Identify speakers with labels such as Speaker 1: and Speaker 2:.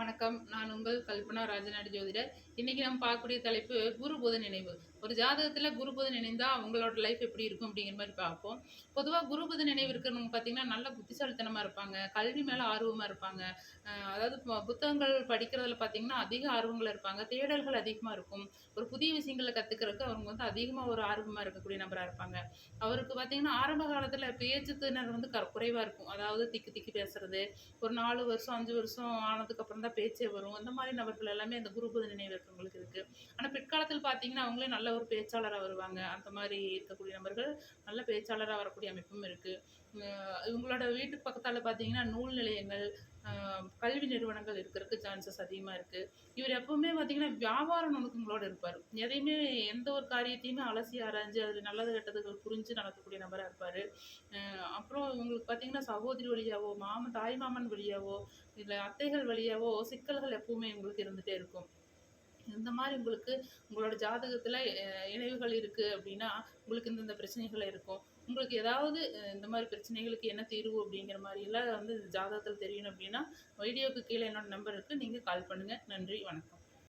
Speaker 1: வணக்கம். நான் உங்கள் கல்பனா ராஜநாடு ஜோதிடர். இன்னைக்கு நம்ம பார்க்கக்கூடிய தலைப்பு குரு புத நினைவு. ஒரு ஜாதகத்தில் குரு புத நினைந்தால் அவங்களோட லைஃப் எப்படி இருக்கும் அப்படிங்கிற மாதிரி பார்ப்போம். பொதுவாக குரு புத நினைவு இருக்கிறவங்க பார்த்தீங்கன்னா நல்ல புத்திசாலித்தனமாக இருப்பாங்க. கல்வி மேலே ஆர்வமாக இருப்பாங்க. அதாவது புத்தகங்கள் படிக்கிறதுல பார்த்தீங்கன்னா அதிக ஆர்வங்கள் இருப்பாங்க. தேடல்கள் அதிகமாக இருக்கும். ஒரு புதிய விஷயங்களை கற்றுக்கிறதுக்கு அவங்க வந்து அதிகமாக ஒரு ஆர்வமாக இருக்கக்கூடிய நபராக இருப்பாங்க. அவருக்கு பார்த்தீங்கன்னா ஆரம்ப காலத்தில் பேச்சு திறன் வந்து க குறைவாக இருக்கும். அதாவது திக்கி திக்கி பேசுறது. ஒரு நாலு வருஷம் அஞ்சு வருஷம் ஆனதுக்கப்புறம் தான் பேச்சே வரும். அந்த மாதிரி நபர்கள் எல்லாமே அந்த குரு புத நினைவு இருக்கவங்களுக்கு இருக்குது ஆனால் எதிர்காலத்தில் பார்த்தீங்கன்னா அவங்களே நல்ல ஒரு பேச்சாளராக வருவாங்க. அந்த மாதிரி இருக்கக்கூடிய நபர்கள் நல்ல பேச்சாளராக வரக்கூடிய அமைப்பும் இருக்குது இவங்களோட வீட்டு பக்கத்தால் பார்த்தீங்கன்னா நூல் நிலையங்கள் கல்வி நிறுவனங்கள் இருக்கிறதுக்கு சான்சஸ் அதிகமாக இருக்குது இவர் எப்பவுமே பார்த்தீங்கன்னா வியாபார நுணுக்கங்களோடு இருப்பார். எதையுமே எந்த ஒரு காரியத்தையுமே அலசி ஆராய்ஞ்சு அதில் நல்லது கெட்டதுகள் புரிஞ்சு நடக்கக்கூடிய நபராக இருப்பார். அப்புறம் இவங்களுக்கு பார்த்தீங்கன்னா சகோதரி வழியாவோ மாமன் தாய் மாமன் வழியாவோ இல்லை அத்தைகள் வழியாவோ சிக்கல்கள் எப்பவுமே உங்களுக்கு இருந்துகிட்டே இருக்கும். இந்த மாதிரி உங்களுக்கு உங்களோட ஜாதகத்தில் இணைவுகள் இருக்குது அப்படின்னா உங்களுக்கு இந்தந்த பிரச்சனைகள் இருக்கும். உங்களுக்கு ஏதாவது இந்த மாதிரி பிரச்சனைகளுக்கு என்ன தீர்வு அப்படிங்கிற மாதிரி எல்லாம் வந்து ஜாதகத்தில் தெரியணும் அப்படின்னா வீடியோவுக்கு கீழே என்னோட நம்பர் இருக்குது நீங்கள் கால் பண்ணுங்கள் நன்றி வணக்கம்.